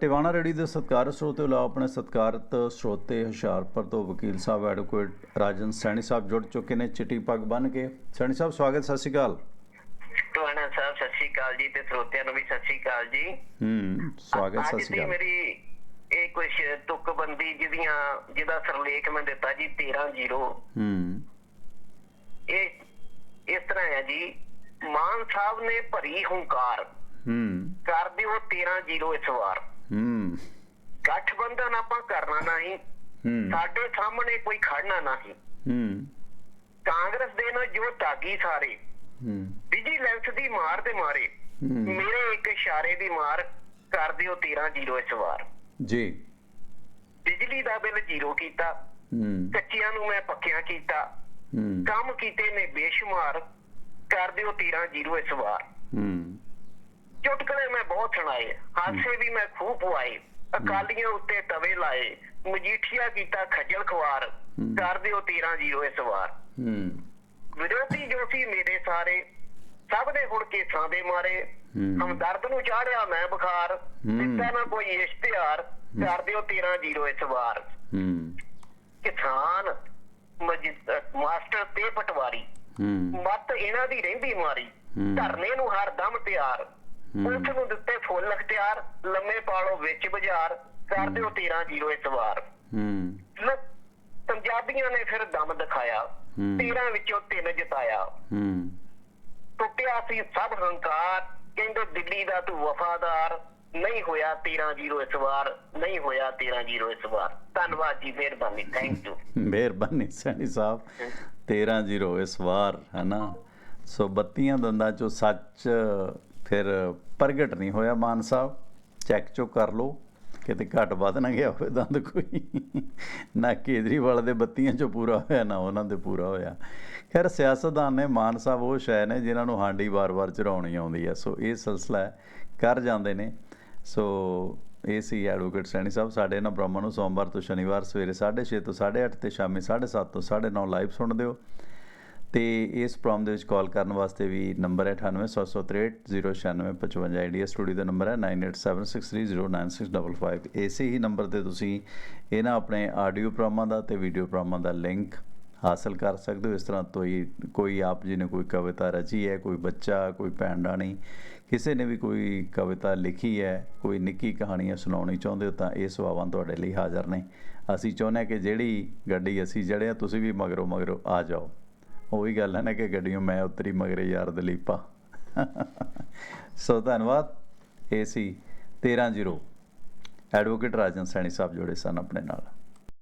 Tiwana ready ਦੇ ਸਤਿਕਾਰ ਸਰੋਤੇ ਲਓ ਆਪਣੇ ਸਤਿਕਾਰਤ ਸਰੋਤੇ ਹੁਸ਼ਿਆਰਪੁਰ ਤੋਂ ਵਕੀਲ ਸਾਹਿਬ ਐਡਵੋਕੇਟ ਰਾਜਨ ਸੈਣੀ ਸਾਹਿਬ ਜੁੜ ਚੁੱਕੇ ਨੇ ਚਿੱਟੀ ਪੱਗ ਬੰਨ ਕੇ। ਸੈਣੀ ਸਾਹਿਬ ਸਵਾਗਤ ਸਤਿ ਸ਼੍ਰੀ ਅਕਾਲ। ਟਵਾਣਾ ਸਾਹਿਬ ਸਤਿ ਸ਼੍ਰੀ ਅਕਾਲ ਜੀ ਤੇ ਸਰੋਤਿਆਂ ਨੂੰ ਵੀ ਸਤਿ ਸ਼੍ਰੀ ਅਕਾਲ ਜੀ। ਹੂੰ ਸਵਾਗਤ ਸਤਿ ਸ਼੍ਰੀ ਅਕਾਲ। ਮੇਰੀ ਇਹ ਕੁਝ ਤੁਕਬੰਦੀ ਜਿਹਦੀਆਂ ਜਿਹਦਾ ਸਰਲੇਖ ਮੈਂ ਦਿੱਤਾ ਜੀ 13-0 ਹੂੰ। ਇਹ ਇਸ ਤਰ੍ਹਾਂ ਹੈ ਜੀ ਮਾਨ ਸਾਹਿਬ ਨੇ ਭਰੀ ਹੰਕਾਰ। ਹੂੰ। ਕਰ ਦਿਓ 13-0 ਇਸ ਵਾਰ। ਗਠਬੰਧਨ ਆਪਾਂ ਕਰਨਾ ਨਹੀਂ। ਸਾਡੇ ਸਾਹਮਣੇ ਕੋਈ ਖੜਨਾ ਨਹੀਂ। ਹੂੰ। ਕਾਂਗਰਸ ਦੇ ਨਾਲ ਜੋ ਦਾਗੀ ਸਾਰੇ। ਹੂੰ। ਵਿਜੀਲੈਂਸ ਦੀ ਮਾਰ ਦੇ ਮਾਰੇ। ਮੇਰੇ ਇੱਕ ਇਸ਼ਾਰੇ ਦੀ ਮਾਰ ਕਰ ਦਿਓ 13-0 ਇਸ ਵਾਰ। ਜੀ। ਬਿਜਲੀ ਦਾ ਬਿੱਲ ਜ਼ੀਰੋ ਕੀਤਾ। ਹੂੰ। ਕੱਚਿਆਂ ਨੂੰ ਮੈਂ ਪੱਕਿਆਂ ਕੀਤਾ। ਹੂੰ। ਕੰਮ ਕੀਤੇ ਨੇ ਬੇਸ਼ੁਮਾਰ। ਕਰ ਦਿਓ 13-0 ਇਸ ਵਾਰ। ਹੂੰ। ਚੁਟਕਲੇ ਮੈਂ ਬਹੁਤ ਸੁਣਾਏ। ਹਾਸੇ ਵੀ ਮੈਂ ਖੂਬ ਪਵਾਏ। ਅਕਾਲੀਆਂ ਉੱਤੇ ਤਵੇ ਲਾਏ ਮਜੀਠੀਆ ਕੀਤਾ ਖੱਜਲ ਖਵਾਰ। ਕਰ ਦਿਓ 13-0 ਇਸ ਵਾਰ ਹੂੰ ਵਿਰੋਧੀ ਜੋ ਸੀ ਮੇਰੇ ਸਾਰੇ ਸਭ ਦੇ ਹੁਣ ਕੇਸਾਂ ਦੇ ਮਾਰੇ। ਹਮਦਰਦ ਨੂੰ ਚਾੜਿਆ ਮੈਂ ਬੁਖਾਰ। ਦਿੱਤਾ ਨਾ ਕੋਈ ਇਸ਼ਤਿਹਾਰ ਕਰ ਦਿਓ 13-0 ਇਸ ਵਾਰ ਹੂੰ ਕਿਸਾਨ ਮਾਸਟਰ ਤੇ ਪਟਵਾਰੀ ਹੂੰ ਮੱਤ ਇਹਨਾਂ ਦੀ ਰਹਿੰਦੀ ਮਾਰੀ। ਧਰਨੇ ਨੂੰ ਹਰ ਦਮ ਤਿਆਰ। ਉਸ ਨੂੰ ਦਿੱਤੇ ਫੁੱਲ ਅਖਤਿਆਰ ਲੰਮੇ ਪਾਲੋ ਵਿੱਚ ਬਾਜ਼ਾਰ ਕਰ ਦਿਓ 13-0 ਇਸ ਵਾਰ। ਹੂੰ। ਪੰਜਾਬੀਆਂ ਨੇ ਫਿਰ ਦਮ ਦਿਖਾਇਆ। ਹੂੰ। 13 ਵਿੱਚੋਂ ਤਿੰਨ ਜਿਤਾਇਆ। ਹੂੰ। ਟੁੱਟਿਆ ਸੀ ਸਭ ਹੰਕਾਰ ਕਹਿੰਦੇ ਦਿੱਲੀ ਦਾ ਤੂੰ ਵਫਾਦਾਰ। ਨਹੀਂ ਹੋਇਆ 13-0 ਇਸ ਵਾਰ ਨਹੀਂ ਹੋਇਆ 13-0 ਇਸ ਵਾਰ। ਧੰਨਵਾਦ ਜੀ ਮਿਹਰਬਾਨੀ ਥੈਂਕ ਯੂ ਮਿਹਰਬਾਨੀ ਸੈਣੀ ਸਾਹਿਬ 13-0 ਇਸ ਵਾਰ ਹੈ ਨਾ? ਸੋ ਬੱਤੀਆਂ ਦੰਦਾਂ ਚੋਂ ਸੱਚ ਫਿਰ ਪ੍ਰਗਟ ਨਹੀਂ ਹੋਇਆ ਮਾਨ ਸਾਹਿਬ। ਚੈੱਕ ਚੋ ਕਰ ਲਓ, ਕਿਤੇ ਘਟ ਵੱਧ ਨਾ ਗਿਆ ਹੋਵੇ ਦੰਦ ਕੋਈ। ਨਾ ਕੇਜਰੀਵਾਲ ਦੇ ਬੱਤੀਆਂ ਚੋਂ ਪੂਰਾ ਹੋਇਆ, ਨਾ ਉਹਨਾਂ ਦੇ ਪੂਰਾ ਹੋਇਆ। ਖੈਰ, ਸਿਆਸਤਦਾਨ ਨੇ ਮਾਨ ਸਾਹਿਬ ਉਹ ਸ਼ੈ ਨੇ ਜਿਨ੍ਹਾਂ ਨੂੰ ਹਾਂਡੀ ਵਾਰ-ਵਾਰ ਚੜਾਉਣੀ ਆਉਂਦੀ ਹੈ ਸੋ ਇਹ ਸਿਲਸਿਲਾ ਕਰ ਜਾਂਦੇ ਨੇ। ਸੋ ਇਹ ਸੀ ਐਡਵੋਕੇਟ ਸੈਣੀ ਸਾਹਿਬ। ਸਾਡੇ ਨਾਲ ਬ੍ਰਾਹਮਣ ਨੂੰ ਸੋਮਵਾਰ ਤੋਂ ਸ਼ਨੀਵਾਰ ਸਵੇਰੇ 6:30 ਤੋਂ 8:30 ਤੇ ਸ਼ਾਮੀ 7:30 ਤੋਂ 9:30 ਲਾਈਵ ਸੁਣਦੇ ਹੋ। ਤੇ ਇਸ ਪ੍ਰੋਗਰਾਮ ਦੇ ਵਿੱਚ ਕਾਲ ਕਰਨ ਵਾਸਤੇ ਵੀ ਨੰਬਰ ਹੈ 9876309655 ਆਈਡੀਆ ਸਟੂਡੀਓ ਦਾ ਨੰਬਰ ਹੈ 9876309655 ਇਸੇ ਹੀ ਨੰਬਰ ਤੇ ਤੁਸੀਂ ਇਹਨਾਂ ਆਪਣੇ ਆਡੀਓ ਪ੍ਰੋਗਰਾਮਾਂ ਦਾ ਤੇ ਵੀਡੀਓ ਪ੍ਰੋਗਰਾਮਾਂ ਦਾ ਲਿੰਕ ਹਾਸਲ ਕਰ ਸਕਦੇ ਹੋ। ਇਸ ਤਰ੍ਹਾਂ ਤੋਂ ਹੀ ਕੋਈ ਆਪ ਜੀ ਨੇ ਕੋਈ ਕਵਿਤਾ ਰਚੀ ਹੈ, ਕੋਈ ਬੱਚਾ, ਕੋਈ ਭੈਣ ਰਾਣੀ, ਕਿਸੇ ਨੇ ਵੀ ਕੋਈ ਕਵਿਤਾ ਲਿਖੀ ਹੈ, ਕੋਈ ਨਿੱਕੀ ਕਹਾਣੀਆਂ ਸੁਣਾਉਣੀ ਚਾਹੁੰਦੇ ਹੋ ਤਾਂ ਇਹ ਸੇਵਾਵਾਂ ਤੁਹਾਡੇ ਲਈ ਹਾਜ਼ਰ ਨੇ। ਅਸੀਂ ਚਾਹੁੰਦੇ ਹਾਂ ਕਿ ਜਿਹੜੀ ਗੱਡੀ ਅਸੀਂ ਜੜਿਆ, ਤੁਸੀਂ ਵੀ ਮਗਰੋਂ ਮਗਰੋਂ ਆ ਜਾਓ। ਉਹੀ ਗੱਲ ਹੈ ਨਾ ਕਿ ਗੱਡੀਆਂ ਮੈਂ ਉਤਰੀ ਮਗਰੇ ਯਾਰ ਦਲੀਪਾ। ਸੋ ਧੰਨਵਾਦ ਏਸੀ 13 ਐਡਵੋਕੇਟ ਰਾਜਨ ਸੈਣੀ ਸਾਹਿਬ ਜੁੜੇ ਸਨ ਆਪਣੇ ਨਾਲ।